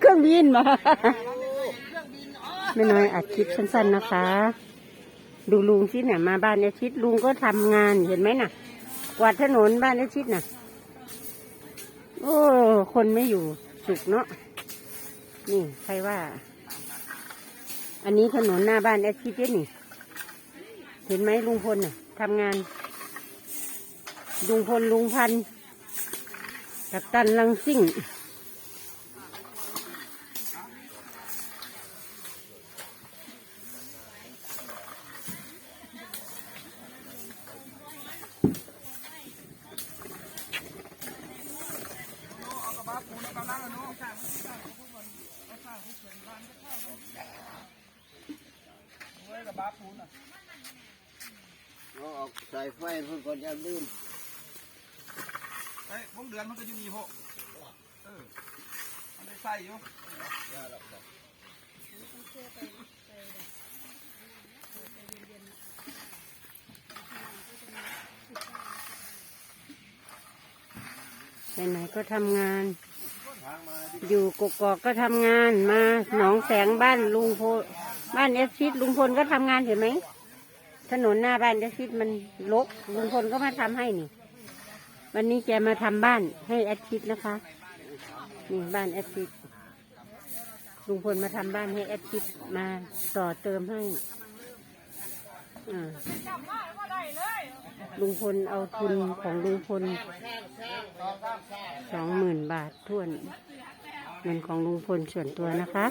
เครื่องบินมาไม่น้อยอัดคลิปสั้นๆนะคะ ดูลุงชิดเนี่ยมาบ้านอาชิดลุงก็ทำงานเห็นไหมน่ะ กวาดถนนบ้านอาชิดน่ะ โอ้คนไม่อยู่สุกเนาะนี่ใครว่า อันนี้ถนนหน้าบ้านอาชิดเนี่ยนี่ เห็นไหมลุงพลน่ะทำงานลุงพลลุงพันกับตันลังซิ่ง เอาออกใส่ไฟเพื่อก่อนจะดื่มเฮ้ยผมเดือนมันก็อยู่นี่พวกเออมันได้ใส่อยู่ไหนๆก็ทำงาน อยู่กกอกก็ทำงานมาหนองแสงบ้านลุงพลบ้านเอสซิดลุงพลก็ทำงานเห็นไหมถนนหน้าบ้านเอสซิดมันรกลุงพลก็มาทำให้นี่ วันนี้แกมาทำบ้านให้แอดชิดนะคะนี่บ้านแอดชิดลุงพลมาทำบ้านให้แอดชิดมาต่อเติมให้อ่าลุงพลเอาทุนของลุงพลสองหมื่นบาททวน เงินของลุงพลส่วนตัวนะคะ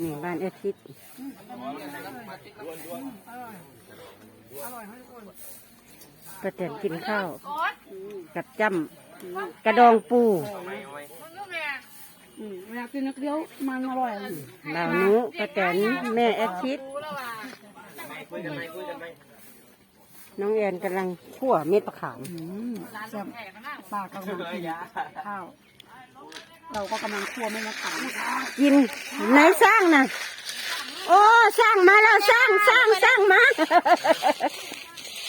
นี่บ้านแอดชิดก็เตรียมกินข้าว กับจ้ำกระดองปูอืมเวลากินนักเดียวมันอร่อยบ่าวนุกระแตนแม่แอดชิดน้องแอนกำลังคั่วเม็ดมะขามอืมแซ่บปากกำลังกินข้าว เราก็กำลังคั่วไม่มะขามกินไหนสร้างนะโอ้สร้างมาแล้วสร้างสร้างสร้างมา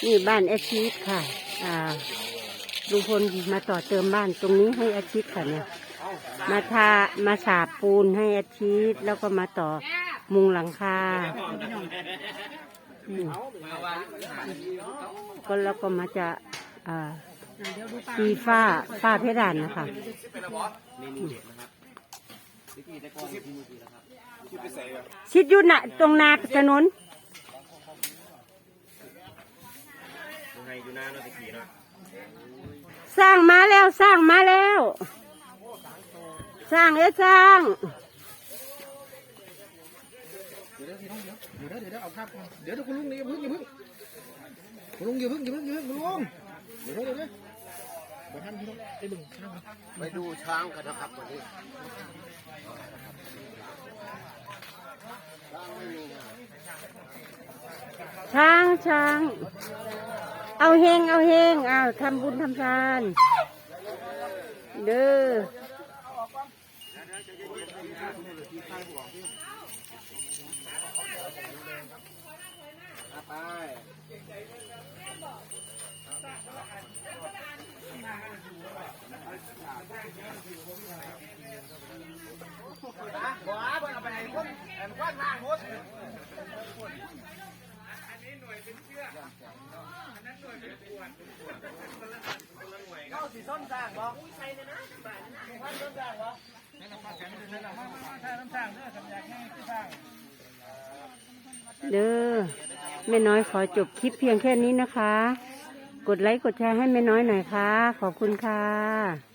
นี่บ้านอดชิดค่ะอ่าลุงพลมาต่อเติมบ้านตรงนี้ให้อดชิดค่ะเนี่ยมาทามาสาบปูนให้อดชิดแล้วก็มาต่อมุงหลังคาก็แล้วก็มาจะอ่า เดี๋ยวดูปากตีฝ้าฝ้าเพดานนะคะที่ไปใส่แบบชิดอยุน่ะ ตรงนาถนนยังไงอยู่หน้าเราตะกี้เนาะสร้างมาแล้วสร้างมาแล้ว สร้างเอ้ยสร้างเดี๋ยวเดี๋ยวเดี๋ยวเดี๋ยวเดี๋ยวเอาภาพก่อนเดี๋ยวเดี๋ยวคุณลุงนี่อย่าเพิ่งอย่าเพิ่งคุณลุงอย่าเพิ่งอย่าเพิ่งอย่าเพิ่งคุณลุงเดี๋ยวเดี๋ยวเดี๋ยวเดี๋ยว ไปทำที่ต้องไปดึงช้างไปดูช้างกันนะครับวันนี้ช้างไม่มีนะช้างช้าง เอาเฮงเอาเฮงเอาทำบุญทำทาน เด้อ เอาไป เด้อแม่น้อยขอจบคลิปเพียงแค่นี้นะคะ กดไลค์กดแชร์ให้แม่น้อยหน่อยค่ะ ขอบคุณค่ะ